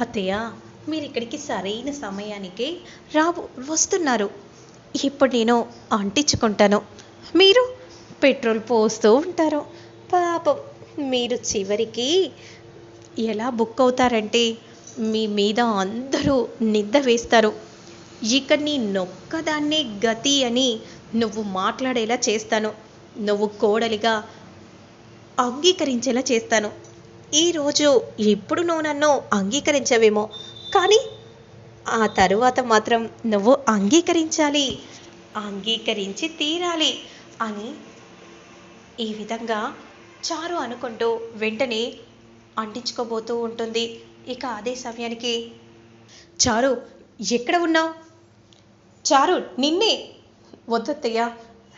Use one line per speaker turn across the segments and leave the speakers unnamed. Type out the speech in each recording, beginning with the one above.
అత్తయ్య మీరు ఇక్కడికి సరైన సమయానికి రావు వస్తున్నారు. ఇప్పుడు నేను అంటించుకుంటాను. మీరు పెట్రోల్ పోస్తూ ఉంటారు. పాపం మీరు చివరికి ఎలా బుక్ అవుతారంటే మీ మీద అందరూ నిద్ద వేస్తారు. ఇక నీ నొక్కదాన్నే గతి అని నువ్వు మాట్లాడేలా చేస్తాను. నువ్వు కోడలిగా అంగీకరించేలా చేస్తాను. ఈరోజు ఎప్పుడు నువ్వు నన్ను అంగీకరించవేమో? కానీ ఆ తరువాత మాత్రం నువ్వు అంగీకరించాలి. అంగీకరించి తీరాలి అని ఈ విధంగా చారు అనుకుంటూ వెంటనే అంటించుకోబోతూ ఉంటుంది. ఇక అదే సమయానికి చారు ఎక్కడ ఉన్నావు? చారు నిన్నే. వద్దత్తయ్య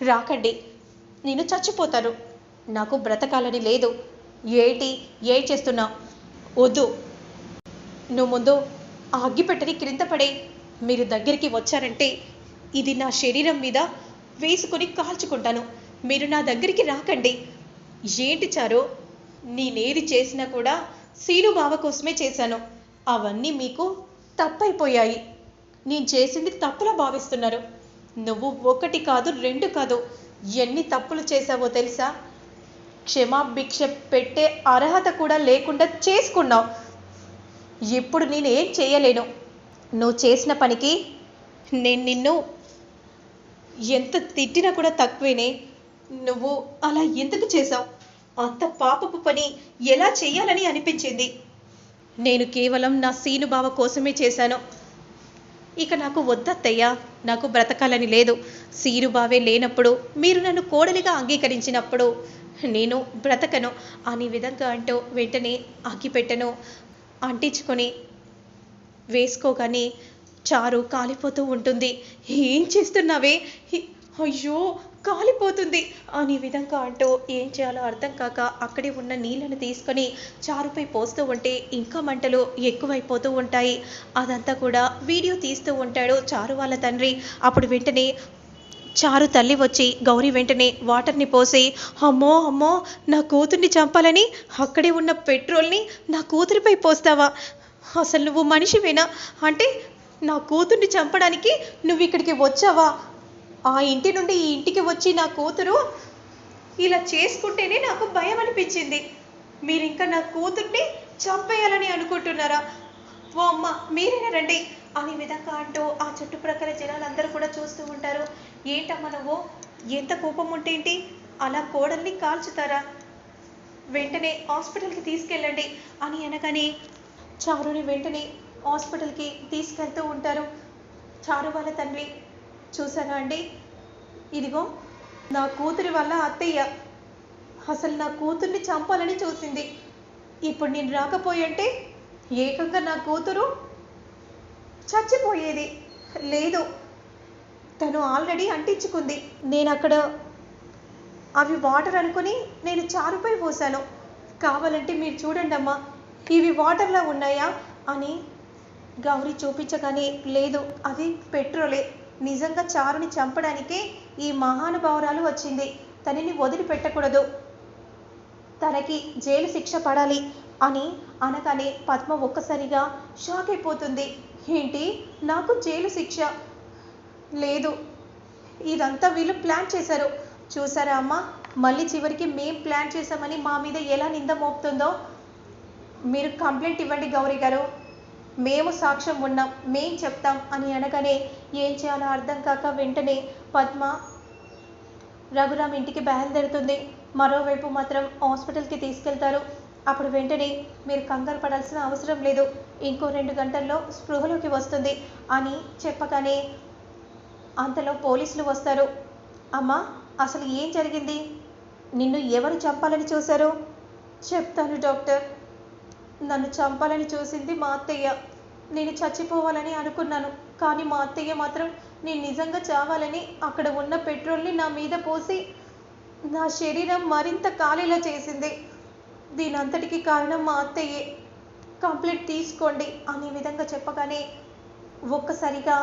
రాకండి. నేను చచ్చిపోతాను. నాకు బ్రతకాలని లేదు. ఏంటి ఏ చేస్తున్నావు? వద్దు. నువ్వు ముందు ఆ అగ్గిపెట్టని క్రింద పడే. మీరు దగ్గరికి వచ్చారంటే ఇది నా శరీరం మీద వేసుకొని కాల్చుకుంటాను. మీరు నా దగ్గరికి రాకండి. ఏంటి చారు నేనేది చేసినా కూడా సీను బావ కోసమే చేశాను. అవన్నీ మీకు తప్పైపోయాయి. నేను చేసింది తప్పులా భావిస్తున్నారు. నువ్వు ఒకటి కాదు రెండు కాదు. ఎన్ని తప్పులు చేశావో తెలుసా? క్షమాభిక్ష పెట్టే అర్హత కూడా లేకుండా చేసుకున్నావు. ఇప్పుడు నేనేం చేయలేను. నువ్వు చేసిన పనికి నేను నిన్ను ఎంత తిట్టినా కూడా తక్కువేనే. నువ్వు అలా ఎందుకు చేశావు? అంత పాపపు పని ఎలా చేయాలని అనిపించింది? నేను కేవలం నా సీనుబావ కోసమే చేశాను. ఇక నాకు వద్దత్తయ్యా నాకు బ్రతకాలని లేదు. సీరుబావే లేనప్పుడు మీరు నన్ను కోడలిగా అంగీకరించినప్పుడు నేను బ్రతకను అనే విధంగా అంటూ వెంటనే ఆగిపెట్టను. అంటించుకొని వేసుకోగానే చారు కాలిపోతూ ఉంటుంది. ఏం చేస్తున్నావే? అయ్యో కాలిపోతుంది. అనే విధంగా అంటూ ఏం చేయాలో అర్థం కాక అక్కడే ఉన్న నీళ్ళను తీసుకొని చారుపై పోస్తూ ఉంటే ఇంకా మంటలు ఎక్కువైపోతూ ఉంటాయి. అదంతా కూడా వీడియో తీస్తూ ఉంటాడు చారు వాళ్ళ తండ్రి. అప్పుడు వెంటనే చారు తల్లి వచ్చి గౌరీ వెంటనే వాటర్ని పోసి అమ్మో అమ్మో నా కూతుర్ని చంపాలని అక్కడే ఉన్న పెట్రోల్ని నా కూతురిపై పోస్తావా? అసలు నువ్వు మనిషివేనా? అంటే నా కూతుర్ని చంపడానికి నువ్వు ఇక్కడికి వచ్చావా? ఆ ఇంటి నుండి ఈ ఇంటికి వచ్చి నా కూతురు ఇలా చేసుకుంటేనే నాకు భయం అనిపించింది. మీరు ఇంకా నా కూతుర్ని చంపేయాలని అనుకుంటున్నారా? ఓ అమ్మ మీరేనా రండి. అనే విధంగా అంటూ ఆ చుట్టుప్రక్కల జనాలందరూ కూడా చూస్తూ ఉంటారు. ఏంటమ్మా నువ్వు? ఎంత కోపం ఉంటేంటి అలా కోడల్ని కాల్చుతారా? వెంటనే హాస్పిటల్కి తీసుకెళ్ళండి అని అనగానే చారుని వెంటనే హాస్పిటల్కి తీసుకెళ్తూ ఉంటారు. చారు వాళ్ళ తండ్రి చూసారా అండి? ఇదిగో నా కూతురి వల్ల అత్తయ్య అసలు నా కూతుర్ని చంపాలని చూసింది. ఇప్పుడు నేను రాకపోయంటే ఏకంగా నా కూతురు చచ్చిపోయేది. లేదు తను ఆల్రెడీ అంటించుకుంది. నేను అక్కడ అవి వాటర్ అనుకుని నేను చారుపై పోసాను కావాలంటే మీరు చూడండి అమ్మా ఇవి వాటర్లో ఉన్నాయా అని గౌరీ చూపించగానే లేదు అది పెట్రోలే. నిజంగా చారుని చంపడానికే ఈ మహానుభావురాలు వచ్చింది. తనని వదిలిపెట్టకూడదు. తనకి జైలు శిక్ష పడాలి అని అనగానే పద్మ ఒక్కసారిగా షాక్ అయిపోతుంది. ఏంటి? నాకు జైలు శిక్ష లేదు. ఇదంతా వీళ్ళు ప్లాన్ చేశారు. చూసారా అమ్మ? మళ్ళీ చివరికి మేం ప్లాన్ చేశామని మా మీద ఎలా నింద మోపుతుందో? మీరు కంప్లైంట్ ఇవ్వండి గౌరీ గారు. మేము సాక్ష్యం ఉన్నాం మేం చెప్తాం అని అనగానే ఏం చేయాలో అర్థం కాక వెంటనే పద్మ రఘురామ్ ఇంటికి బయలుదేరుతుంది. మరోవైపు మాత్రం హాస్పిటల్కి తీసుకెళ్తారు. అప్పుడు వెంటనే మీరు కంగారు పడాల్సిన అవసరం లేదు. ఇంకో రెండు గంటల్లో స్పృహలోకి వస్తుంది అని చెప్పగానే అంతలో పోలీసులు వస్తారు. అమ్మా అసలు ఏం జరిగింది? నిన్ను ఎవరు చంపాలని చూశారు? చెప్తాను డాక్టర్. నన్ను చంపాలని చూసింది మా అత్తయ్య. నేను చచ్చిపోవాలని అనుకున్నాను. కానీ మా అత్తయ్య మాత్రం నేను నిజంగా చావాలని అక్కడ ఉన్న పెట్రోల్ని నా మీద పోసి నా శరీరం మరింత కాలేలా చేసింది. దీనంతటికి కారణం మా అత్తయ్యే. కంప్లీట్ తీసుకోండి అనే విధంగా చెప్పగానే ఒక్కసారిగా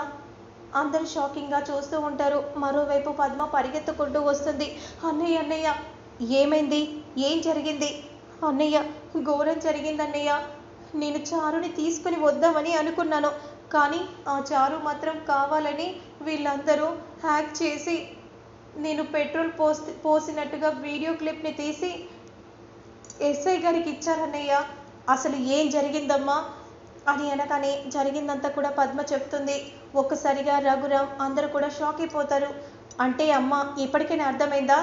అందరూ షాకింగ్గా చూస్తూ ఉంటారు. మరోవైపు పద్మ పరిగెత్తుకుంటూ వస్తుంది. అన్నయ్య అన్నయ్య ఏమైంది? ఏం జరిగింది? అన్నయ్య ఘోరం జరిగింది అన్నయ్య నేను చారుని తీసుకుని వద్దామని అనుకున్నాను. కానీ ఆ చారు మాత్రం కావాలని వీళ్ళందరూ హ్యాక్ చేసి నేను పెట్రోల్ పోసి పోసినట్టుగా వీడియో క్లిప్ని తీసి ఎస్ఐ గారికి ఇచ్చారన్నయ్య అసలు ఏం జరిగిందమ్మా? అని అనగానే జరిగిందంతా కూడా పద్మ చెప్తుంది. ఒక్కసారిగా రఘురామ్ అందరూ కూడా షాక్ అయిపోతారు. అంటే అమ్మ ఇప్పటికైనా అర్థమైందా?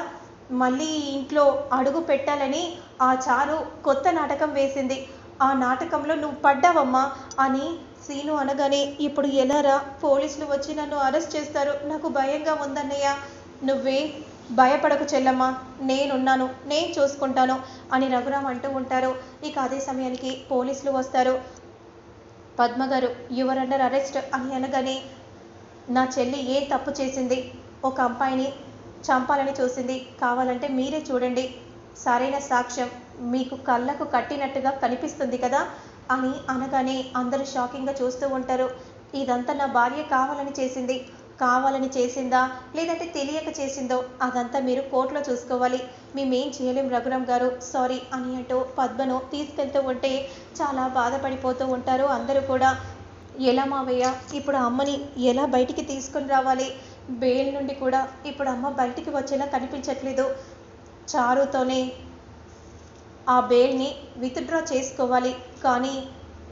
మళ్ళీ ఇంట్లో అడుగు పెట్టాలని ఆ చారు కొత్త నాటకం వేసింది. ఆ నాటకంలో నువ్వు పడ్డావమ్మా అని సీను అనగానే ఇప్పుడు ఎలారా పోలీసులు వచ్చి నన్ను అరెస్ట్ చేస్తారు. నాకు భయంగా ఉందన్నయ్య. నువ్వే భయపడకు చెల్లమ్మ. నేనున్నాను. నేను చూసుకుంటాను అని రఘురామ్ అంటూ ఉంటారు. ఇక అదే సమయానికి పోలీసులు వస్తారు. పద్మగారు యువర్ అండర్ అరెస్ట్ అని అనగానే నా చెల్లి ఏ తప్పు చేసింది? ఒక అమ్మాయిని చంపాలని చూసింది. కావాలంటే మీరే చూడండి సరైన సాక్ష్యం మీకు కళ్ళకు కట్టినట్టుగా కనిపిస్తుంది కదా అని అనగానే అందరూ షాకింగ్గా చూస్తూ ఉంటారు. ఇదంతా నా భార్య కావాలని చేసింది. కావాలని చేసిందా? లేదంటే తెలియక చేసిందో? అదంతా మీరు కోర్టులో చూసుకోవాలి. మేమేం చేయలేం రఘురామ్ గారు. సారీ అని అంటూ పద్మను తీసుకెళ్తూ ఉంటే చాలా బాధపడిపోతూ ఉంటారు అందరూ కూడా. ఎలా మావయ్య? ఇప్పుడు అమ్మని ఎలా బయటికి తీసుకొని రావాలి? బెయిల్ నుండి కూడా ఇప్పుడు అమ్మ బయటికి వచ్చేలా కనిపించట్లేదు. చారుతోనే ఆ బేల్ని విత్డ్రా చేసుకోవాలి. కానీ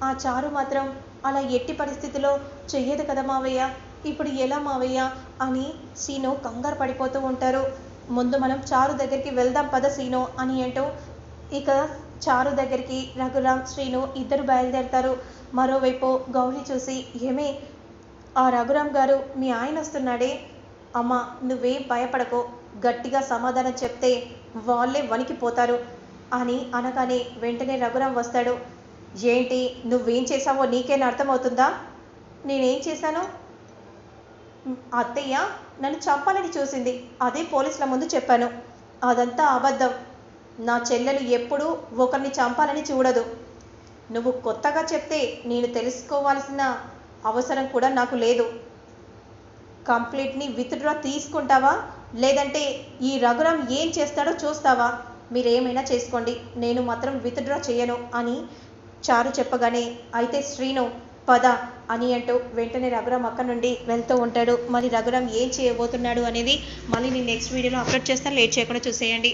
ఆ చారు మాత్రం అలా ఎట్టి పరిస్థితిలో చెయ్యదు కదా మావయ్య. ఇప్పుడు ఎలా మావయ్య? అని సీను కంగారు పడిపోతూ ఉంటారు. ముందు మనం చారు దగ్గరికి వెళ్దాం పద సీను అని అంటూ ఇక చారు దగ్గరికి రఘురామ్ శ్రీను ఇద్దరు బయలుదేరతారు. మరోవైపు గౌరీ చూసి ఏమే ఆ రఘురామ్ గారు మీ ఆయన వస్తున్నాడే. అమ్మ నువ్వేం భయపడకో. గట్టిగా సమాధానం చెప్తే వాళ్ళే వణికిపోతారు అని అనగానే వెంటనే రఘురామ్ వస్తాడు. ఏంటి నువ్వేం చేసావో నీకేనా అర్థమవుతుందా? నేనేం చేశాను? అత్తయ్య నన్ను చంపాలని చూసింది. అదే పోలీసుల ముందు చెప్పాను. అదంతా అబద్ధం. నా చెల్లెలు ఎప్పుడూ ఒకరిని చంపాలని చూడదు. నువ్వు కొత్తగా చెప్తే నేను తెలుసుకోవాల్సిన అవసరం కూడా నాకు లేదు. కంప్లీట్ని విత్డ్రా తీసుకుంటావా? లేదంటే ఈ రఘురామ్ ఏం చేస్తాడో చూస్తావా? మీరేమైనా చేసుకోండి. నేను మాత్రం విత్డ్రా చేయను అని చారు చెప్పగానే అయితే శ్రీను పద అని అంటూ వెంటనే రఘురామ్ అక్కడ నుండి వెళ్తూ ఉంటాడు. మరి రఘురామ్ ఏం చేయబోతున్నాడు అనేది మళ్ళీ నేను నెక్స్ట్ వీడియోలో అప్లోడ్ చేస్తాను లేట్ చేయకుండా చూసేయండి.